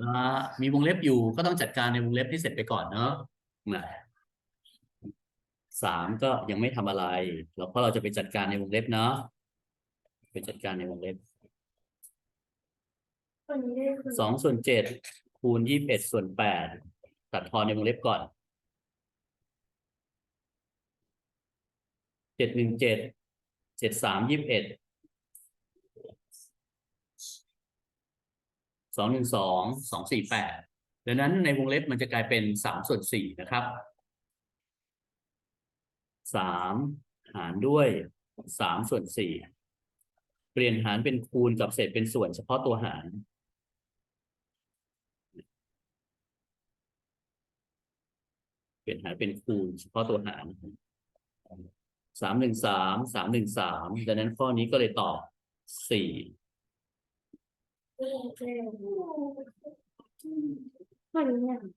อ่ามีวงเล็บอยู่ก็ต้องจัดการในวงเล็บให้เสร็จไปก่อนเนาะนะสามก็ยังไม่ทำอะไร แล้วเพราะเราจะไปจัดการในวงเล็บเนาะไปจัดการในวงเล็บคนนี้ได้คือสองส่วนเจ็ดคูณยี่สิบเอ็ดส่วนแปดตัดทอนในวงเล็บก่อนเจ็ดหนึ่งเจ็ดเจ็ดสามยี่สิบเอ็ด สองหนึ่งสองสองสี่แปดดังนั้นในวงเล็บมันจะกลายเป็นสามส่วนสี่นะครับสามหารด้วยสามส่วนสี่เปลี่ยนหารเป็นคูณกับเศษเป็นส่วนเฉพาะตัวหารเปลี่ยนหารเป็นคูณเฉพาะตัวหารสามหนึ่งสามสามหนึ่งสามดังนั้นข้อนี้ก็เลยตอบสี่ Oh yeah, yeah.